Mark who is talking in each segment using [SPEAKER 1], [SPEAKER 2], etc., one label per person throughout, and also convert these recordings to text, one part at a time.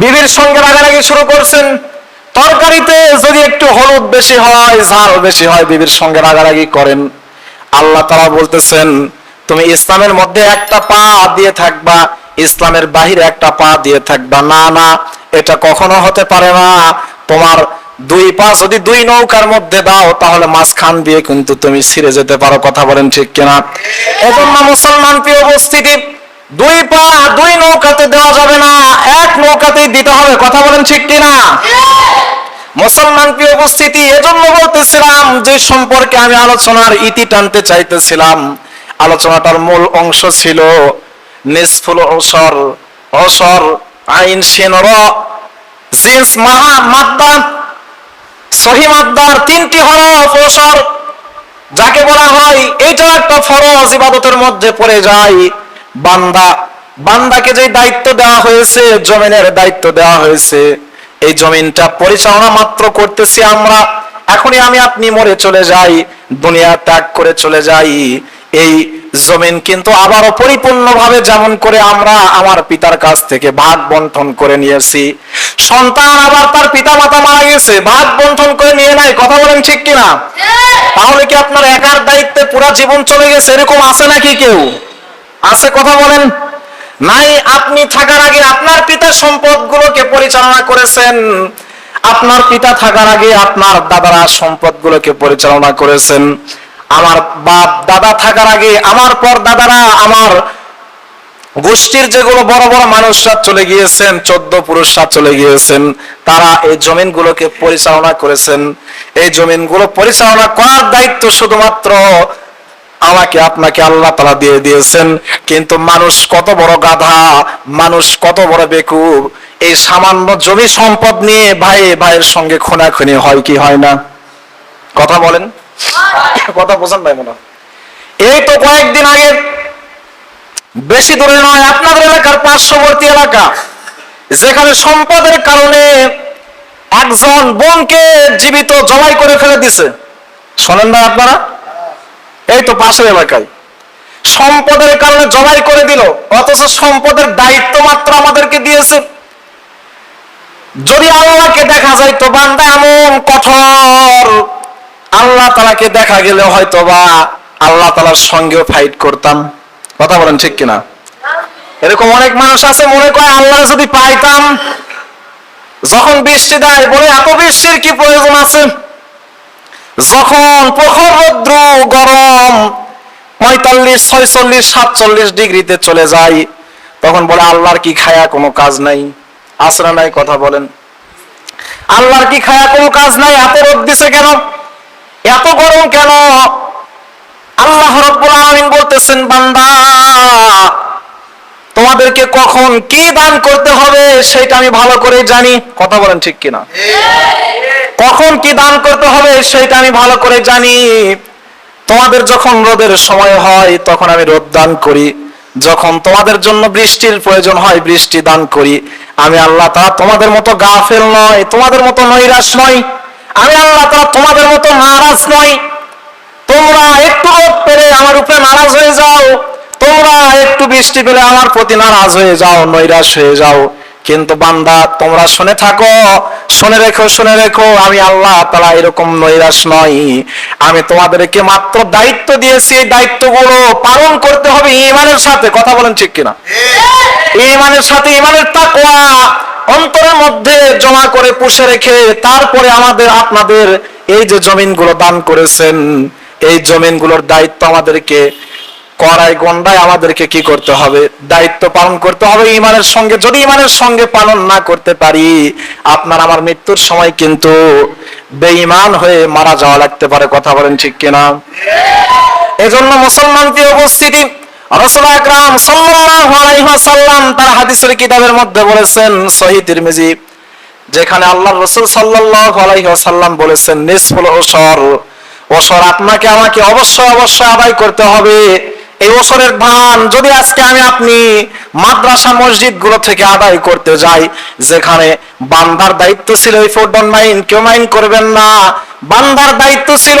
[SPEAKER 1] বিবির সঙ্গে রাগারাগি শুরু করছেন। তরকারিতে যদি একটু হলুদ বেশি হয়, ঝাল বেশি হয়, বিবির সঙ্গে রাগারাগি করেন। আল্লাহ তারা বলতেছেন, তুমি ইসলামের মধ্যে একটা পা দিয়ে থাকবা, ইসলামের বাহিরে একটা পা দিয়ে থাকবা। না না, এটা কখনো হতে পারে না। তোমার দুই পা যদি দুই নৌকার মধ্যে দাও, তাহলে মাঝখান দিয়ে কিন্তু তুমি ছিঁড়ে যেতে পারো। কথা বলেন ঠিক কিনা? এজন্য মুসলমান প্রিয় উপস্থিতি দুই পা, দুই নৌকাতে দেওয়া যাবে না। এক নৌকাতেই দিতে হবে। কথা বলেন ঠিক কিনা? মুসলমান প্রিয় উপস্থিতি, এজন্য বলতেছিলাম যে সম্পর্কে আমি আলোচনার ইতি টানতে চাইতেছিলাম। আলোচনাটার মূল অংশ ছিল নিসফুল অসর অসর, আইন সিনর জিন্স, মাহা মাদ্দা সহি মাদ্দার তিনটি হরফ, অসর, যাকে বলা হয় এইটা একটা ফরজ ইবাদতের মধ্যে পড়ে যায় বান্দা বান্দাকে যে দায়িত্ব দেওয়া হয়েছে জমিনের দায়িত্ব দেওয়া হয়েছে এই জমিনটা পরিচালনা মাত্র করতেছি আমরা। এখনই আমি আপনি মরে চলে যাই দুনিয়া ত্যাগ করে চলে যাই। এই জমিন কিন্তু আবারও পরিপূর্ণভাবে যেমন করে আমরা আমার পিতার কাছ থেকে ভাগ বন্টন করে নিয়েছি। সন্তান আবার তার পিতা মাতা মারা গেছে ভাগ বন্টন করে নিয়ে নাই কথা বলেন ঠিক কিনা? তাহলে কি আপনার একার দায়িত্বে পুরা জীবন চলে গেছে এরকম আছে নাকি কেউ? আছে কথা বলেন। নাই, আপনি থাকার আগে আপনার পিতার সম্পদগুলোকে পরিচালনা করেছেন। আপনার পিতা থাকার আগে আপনার দাদারা সম্পদগুলোকে পরিচালনা করেছেন। আমার বাপ, দাদা থাকার আগে আমার পর দাদারা আমার গোষ্ঠীর যেগুলো বড় বড় মানুষরা চলে গিয়েছেন, চোদ্দ পুরুষরা চলে গিয়েছেন, তারা এই জমিনগুলোকে পরিচালনা করেছেন। এই জমিনগুলো পরিচালনা করার দায়িত্ব শুধুমাত্র আমাকে আপনাকে আল্লাহ তালা দিয়ে দিয়েছেন। কিন্তু মানুষ কত বড় গাধা, মানুষ কত বড় বেকুব। এই সামান্য জমি সম্পদ নিয়ে ভাই, ভাইয়ের সঙ্গে খুনাখুনি হয় কি হয় না? কথা বলেন। কথা বোঝেন ভাই মনে এই তো কয়েকদিন আগে, বেশি দূরে নয়, আপনাদের এলাকার পার্শ্ববর্তী এলাকা। যেখানে সম্পদের কারণে একজন বোনকে জীবিত জবাই করে ফেলে দিছে। শোনেন না আপনারা। এই তো পাশের এলাকায়। সম্পদের কারণে জবাই করে দিল, অথচ সম্পদের দায়িত্ব মাত্র আমাদেরকে দিয়েছে। যদি আল্লাহকে দেখা যায় তো বান্দা এমন কঠোর। আল্লাহ তালাকে দেখা গেলে হয়তো বা আল্লাহ তালার সঙ্গেও ফাইট করতাম। কথা বলেন ঠিক কিনা? এরকম অনেক মানুষ আছে, মনে করে আল্লাহ যদি পাইতাম, যখন বৃষ্টি দেয় বলে, এত বৃষ্টির কি প্রয়োজন আছে? যখন প্রখর রৌদ্র গরম, পঁয়তাল্লিশ, ছয়চল্লিশ, সাতচল্লিশ ডিগ্রিতে চলে যায়, তখন বলে, আল্লাহর কি খায়া কোনো কাজ নাই? আসরা নাই কথা বলেন। আল্লাহর কি খায়া কোনো কাজ নাই? এত রোদ দিছে কেন? এত গরম কেন? আল্লাহ রব্বুল আলামিন বলতেছেন, বান্দা, তোমাদেরকে কখন কি দান করতে হবে, সেটা আমি ভালো করে জানি। কথা বলেন ঠিক কিনা? কখন কি দান করতে হবে সেটা আমি ভালো করে জানি। তোমাদের যখন রোদের সময় হয়, তখন আমি রোদ দান করি। যখন তোমাদের জন্য বৃষ্টির প্রয়োজন হয়, বৃষ্টি দান করি। আমি আল্লাহ তাআলা তোমাদের মতো গাফেল নয়, তোমাদের মতো নৈরাশ নয়। আমি আল্লাহ তাআলা তোমাদের মতো নারাজ নয়। তোমরা একটু রোদ পেলে আমার উপরে নারাজ হয়ে যাও। তোমরা একটু বৃষ্টি পেলে আমার প্রতি নারাজ হয়ে যাও, নৈরাশ হয়ে যাও। কিন্তু বান্দা, তোমরা শুনে থাকো শুনে রেখো শুনে রেখো, আমি আল্লাহ তালা এরকম নৈরাশ নই। আমি তোমাদেরকে মাত্র দায়িত্ব দিয়েছি, এই দায়িত্বগুলো পালন করতে হবে ইমানের সাথে। কথা বলেন ঠিক কিনা? ইমানের সাথে, ইমানের তাকওয়া অন্তরের মধ্যে জমা করে পুষে রেখে তারপরে আমাদের, আপনাদের এই যে জমিনগুলো দান করেছেন, এই জমিনগুলোর দায়িত্ব আমাদেরকে কড়াই গন্ডায় আমাদেরকে কি করতে হবে? দায়িত্ব পালন করতে হবে ইমানের সঙ্গে। যদি ইমানের সঙ্গে পালন না করতে পারি, আপনার আমার মৃত্যুর সময় কিন্তু বেঈমান হয়ে মারা যাওয়া লাগতে পারে। কথা বলেন ঠিক কিনা? এজন্য মুসলমান কি উপস্থিতি, রাসূল আকরাম সাল্লাল্লাহু আলাইহি ওয়াসাল্লাম তার হাদিসের কিতাবের মধ্যে বলেছেন সহিহ তিরমিজি, যেখানে আল্লাহর রাসূল সাল্লাল্লাহু আলাইহি ওয়াসাল্লাম বলেছেন নিসফুল ওসর ওসর আপনাকে আমাকে অবশ্যই অবশ্যই আদায় করতে হবে। এই ওসরের ধান যদি আজকে আমি আপনি মাদ্রাসা মসজিদগুলো থেকে আদায় করতে যাই, যেখানে বান্দার দায়িত্ব ছিল এই ফোর ডন মাইন, কেউ মাইন করবেন না। বান্দার দায়িত্ব ছিল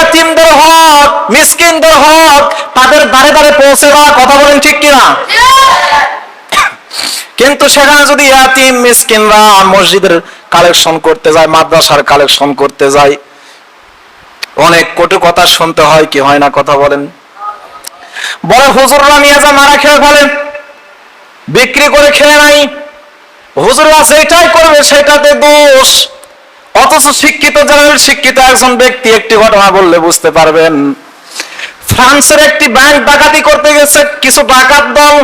[SPEAKER 1] এতিমদের হক, মিসকিনদের হক, তাদের দ্বারে দ্বারে পৌঁছে দেওয়া, কথা বলেন ঠিক কিনা? কিন্তু সেখানে যদি ইয়াতিম মিসকিনরা মসজিদের কালেকশন করতে যায়, মাদ্রাসার কালেকশন করতে যায়, অনেক কটু কথা শুনতে হয়, কি হয় না, কথা বলেন। বলে হুজুররা নিয়ে মারা খেয়ে ফেলেন। বিক্রি করে খেয়ে নাই। হুজুররা যেটাই করবে সেটাতে দোষ। অথচ শিক্ষিত জেনারেল শিক্ষিত একজন ব্যক্তি একটি ঘটনা বললে বুঝতে পারবেন। ফ্রান্সের একটি ব্যাংক ডাকাতি করতে গেছে, কিছু ডাকাত দল